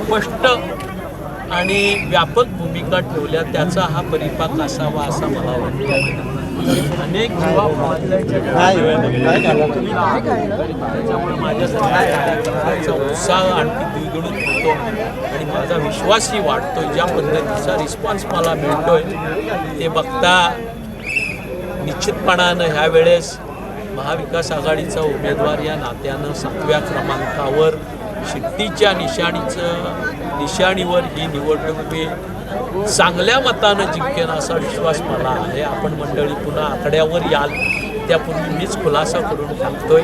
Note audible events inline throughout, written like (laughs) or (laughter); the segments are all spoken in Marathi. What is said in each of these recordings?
स्पष्ट आणि व्यापक भूमिका ठेवल्या त्याचा हा परिपाक असावा असा मला वाटतो. अनेक युवा त्याच्यामुळे कार्यकर्त्यांचा उत्साह आणखी द्विगुणित होतो आणि माझा विश्वासही वाढतो ज्या पद्धतीचा रिस्पॉन्स मला मिळतोय ते बघता निश्चितपणानं ह्या वेळेस महाविकास आघाडीचा उमेदवार या नात्यानं सातव्या क्रमांकावर शिट्टीच्या निशाणीचं निशाणीवर ही निवडणूक मी चांगल्या मतानं जिंकेन असा विश्वास मला आहे. आपण मंडळी पुन्हा आकड्यावर याल. त्यापूर्वी मीच खुलासा करून सांगतोय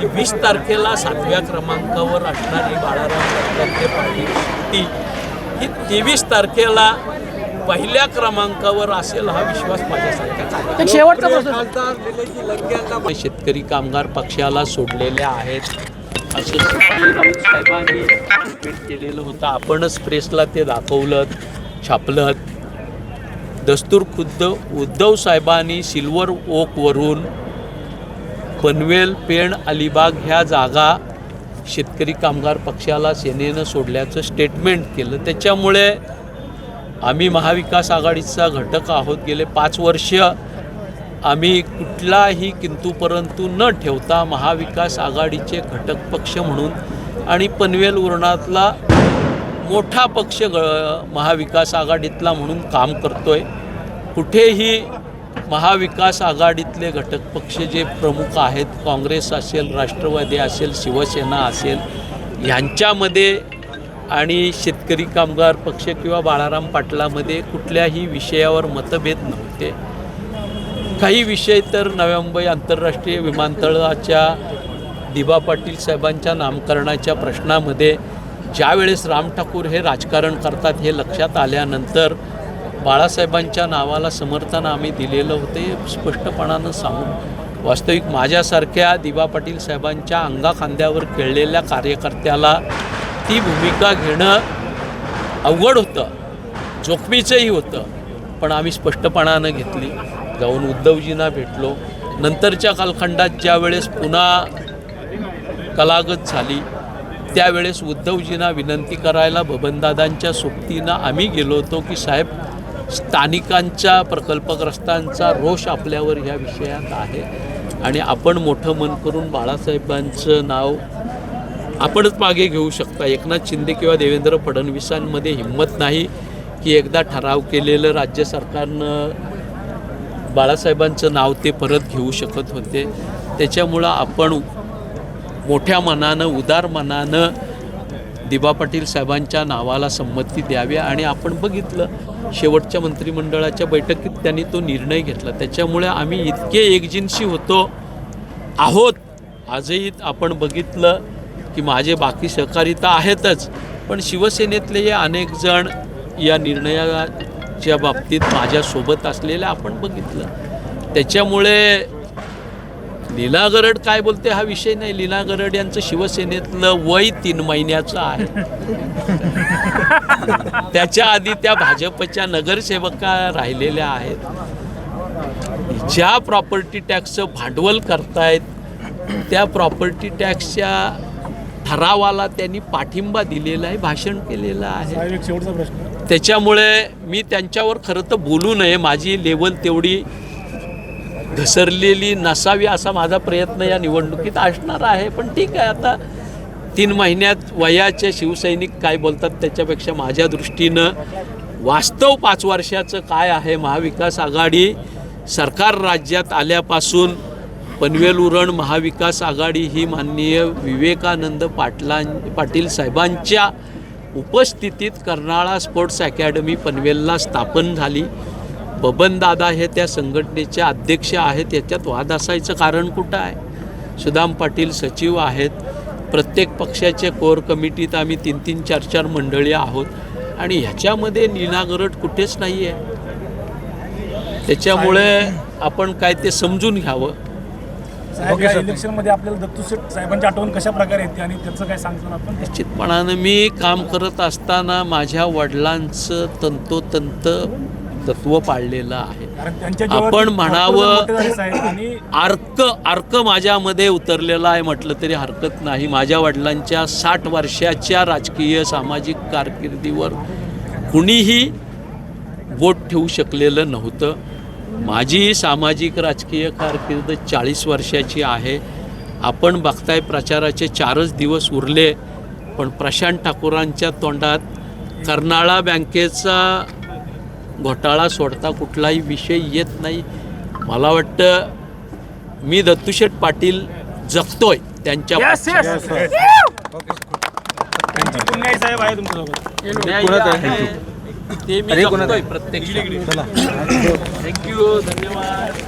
की वीस तारखेला सातव्या क्रमांकावर असणारी बाळाराम पाटील शिट्टी ही तेवीस तारखेला पहिल्या क्रमांकावर असेल हा विश्वास माझ्यासारख्या एक शेवटचा प्रश्न. शेतकरी कामगार पक्षाला सोडलेल्या आहेत. असं राऊत साहेबांनी ट्विट केलेलं होतं. आपणच प्रेसला ते दाखवलं छापलं दस्तूर खुद्द उद्धव साहेबांनी सिल्वर ओकवरून पनवेल पेण अलिबाग ह्या जागा शेतकरी कामगार पक्षाला सेनेनं सोडल्याचं स्टेटमेंट केलं. त्याच्यामुळे आम्ही महाविकास आघाडीचा घटक आहोत. गेले पाच वर्ष आम्ही कुठलाही किंतू परंतु न ठेवता महाविकास आघाडीचे घटक पक्ष म्हणून आणि पनवेल उरणातला मोठा पक्ष ग महाविकास आघाडीतला म्हणून काम करतो आहे कुठेही महाविकास आघाडीतले घटक पक्ष जे प्रमुख आहेत काँग्रेस असेल राष्ट्रवादी असेल शिवसेना असेल ह्यांच्यामध्ये आणि शेतकरी कामगार पक्ष किंवा बाळाराम पाटलामध्ये कुठल्याही विषयावर मतभेद नव्हते. काही विषय तर नव्या मुंबई आंतरराष्ट्रीय विमानतळाच्या दिबा पाटील साहेबांच्या नामकरणाच्या प्रश्नामध्ये ज्यावेळेस राम ठाकूर हे राजकारण करतात हे लक्षात आल्यानंतर बाळासाहेबांच्या नावाला समर्थन आम्ही दिलेलं होते स्पष्टपणानं सांगून. वास्तविक माझ्यासारख्या दिबा पाटील साहेबांच्या अंगाखांद्यावर खेळलेल्या कार्यकर्त्याला ती भूमिका घेणं अवघड होतं जोखमीचंही होतं पण आम्ही स्पष्टपणानं घेतली. जाऊन उद्धवजींना भेटलो. नंतरच्या कालखंडात ज्या वेळेस पुन्हा कलागत झाली त्यावेळेस उद्धवजींना विनंती करायला बबनदादांच्या सोबतीनं आम्ही गेलो होतो की साहेब स्थानिकांच्या प्रकल्पग्रस्तांचा रोष आपल्यावर ह्या विषयात आहे आणि आपण मोठं मन करून बाळासाहेबांचं नाव आपणच मागे घेऊ शकता. एकनाथ शिंदे किंवा देवेंद्र फडणवीसांमध्ये हिंमत नाही की एकदा ठराव केलेलं राज्य सरकारनं बाळासाहेबांचं नाव ते परत घेऊ शकत होते. त्याच्यामुळं आपण मोठ्या मनानं उदार मनानं दिबा पाटील साहेबांच्या नावाला संमती द्यावी आणि आपण बघितलं शेवटच्या मंत्रिमंडळाच्या बैठकीत त्यांनी तो निर्णय घेतला. त्याच्यामुळे आम्ही इतके एकजिनसी होतो आहोत. आजही आपण बघितलं की माझे बाकी सहकारी तर आहेतच. पण शिवसेनेतले अनेक जण या निर्णया निर्णयाच्या बाबतीत माझ्यासोबत असलेले आपण बघितलं. त्याच्यामुळे लीला गरड काय बोलते हा विषय नाही. लीला गरड यांचं शिवसेनेतलं वय तीन महिन्याचं आहे. (laughs) त्याच्या आधी त्या भाजपच्या नगरसेवका राहिलेल्या आहेत. ज्या प्रॉपर्टी टॅक्सचं भांडवल करतायत त्या प्रॉपर्टी टॅक्सच्या ठरावाला त्यांनी पाठिंबा दिलेला आहे भाषण केलेलं आहे. साहेब एक शेवटचा प्रश्न. त्याच्यामुळे मी त्यांच्यावर खरं तर बोलू नये. माझी लेवल तेवढी घसरलेली नसावी असा माझा प्रयत्न या निवडणुकीत असणार आहे. पण ठीक आहे आता तीन महिन्यात वयाचे शिवसैनिक काय बोलतात त्याच्यापेक्षा माझ्या दृष्टीनं वास्तव पाच वर्षाचं काय आहे महाविकास आघाडी? सरकार राज्यात आल्यापासून पनवेल उरण महाविकास आघाडी ही माननीय विवेकानंद पाटलां पाटील साहेबांच्या उपस्थितीत कर्नाळा स्पोर्ट्स अकॅडमी पनवेलला स्थापन झाली. बबनदादा हे त्या संघटनेचे अध्यक्ष आहेत. याच्यात वाद असायचं कारण कुठं आहे? सुदाम पाटील सचिव आहेत. प्रत्येक पक्षाच्या कोर कमिटीत आम्ही तीन तीन चार चार मंडळी आहोत. आणि ह्याच्यामध्ये निनागरट कुठेच नाही आहे त्याच्यामुळे आपण काय ते समजून घ्यावं. आपल्याला दत्तू शेठ साहेबांची आठवण कशा प्रकारे येते आणि त्याचं काय सांगतो आपण? निश्चितपणानं मी काम करत असताना माझ्या वडिलांचं तंतोतंत तत्व पाळलेलं आहे. आपण म्हणावं अर्क अर्क माझ्यामध्ये उतरलेला आहे म्हटलं तरी हरकत नाही. माझ्या वडिलांच्या साठ वर्षाच्या राजकीय सामाजिक कारकिर्दीवर कुणीही बोट ठेवू शकलेलं नव्हतं. माझी सामाजिक राजकीय कारकीर्द चाळीस वर्षाची आहे. आपण बघताय प्रचाराचे चारच दिवस उरले पण प्रशांत ठाकूरांच्या तोंडात कर्नाळा बँकेचा घोटाळा सोडता कुठलाही विषय येत नाही. मला वाटतं मी दत्तूशेठ पाटील जगतोय त्यांच्या. ते मी जगतोय प्रत्यक्ष. थँक्यू धन्यवाद.